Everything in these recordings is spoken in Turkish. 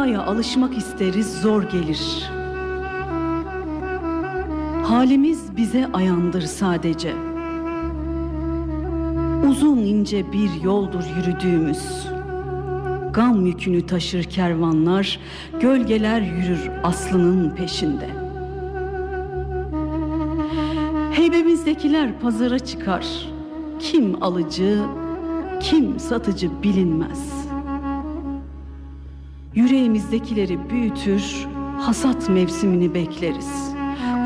Dünyaya alışmak isteriz zor gelir. Halimiz bize ayandır sadece. Uzun ince bir yoldur yürüdüğümüz. Gam yükünü taşır kervanlar, gölgeler yürür aslının peşinde. Heybemizdekiler pazara çıkar. Kim alıcı, kim satıcı bilinmez. Yüreğimizdekileri büyütür, hasat mevsimini bekleriz.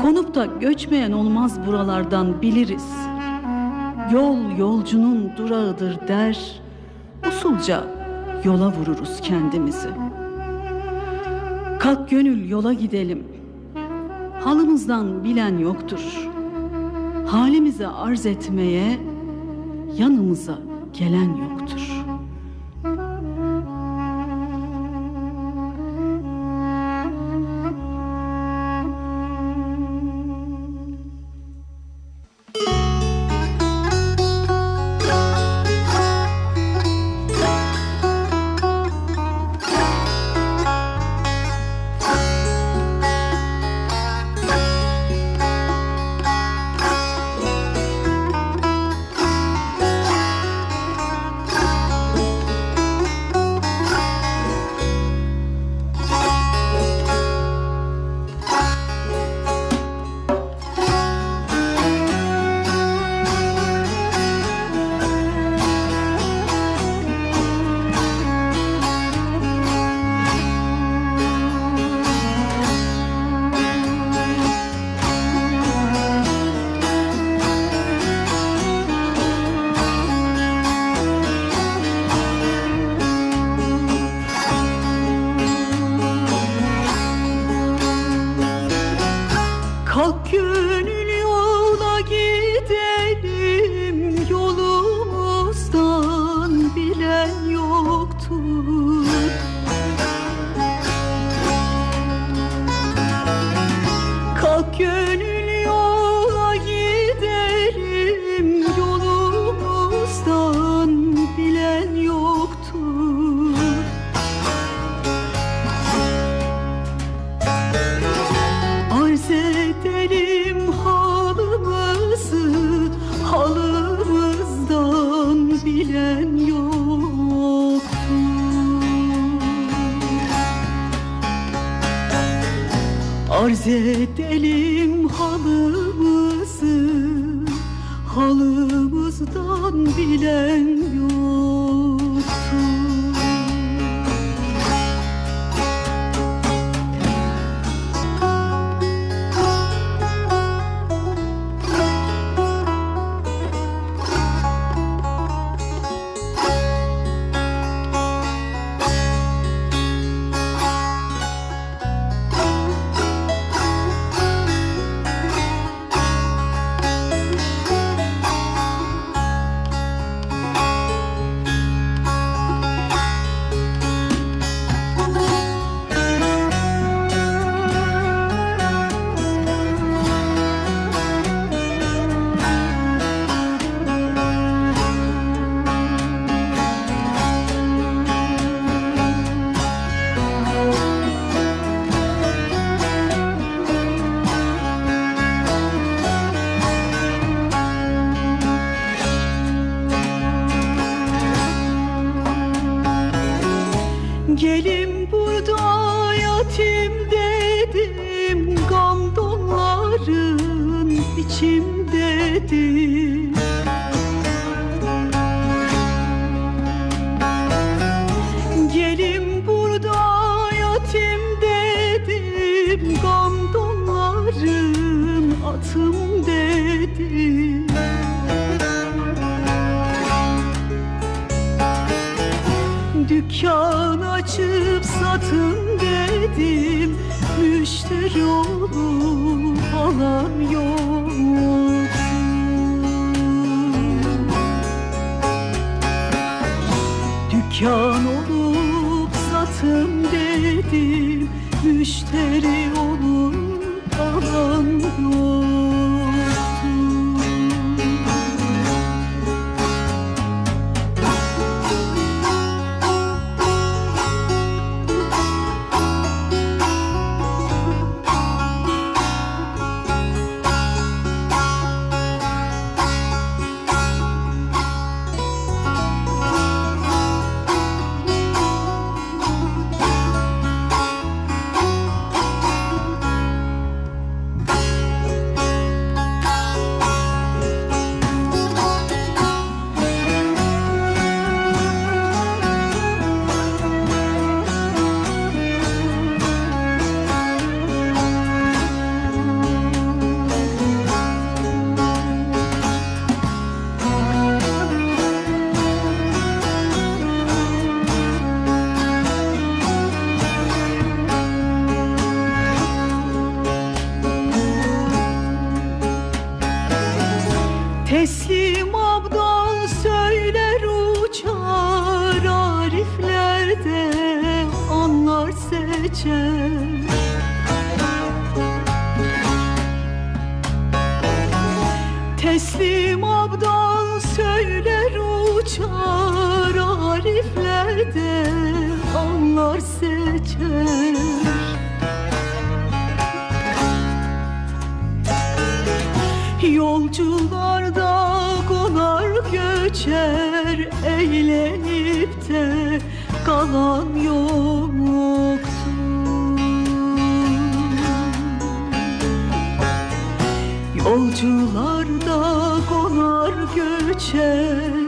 Konup da göçmeyen olmaz buralardan biliriz. Yol yolcunun durağıdır der, usulca yola vururuz kendimizi. Kalk gönül yola gidelim. Halımızdan bilen yoktur. Halimize arz etmeye yanımıza gelen yoktur. Yoktur Arz edelim halımızı Halımızdan bilen yoktur içimdedir. Gelin burada yatim dedim Gam donların atım dedim Dükkan açıp satın dedim Müşteri olup alan yok Dükkan olup satın dedim Müşteri olup alan yok Teslim abdan söyler uçar Ariflerde anlar seçer. Teslim abdan söyler uçar Ariflerde anlar seçer. Yolcular evlenip de kalan yoktu Yolcularda konar göçer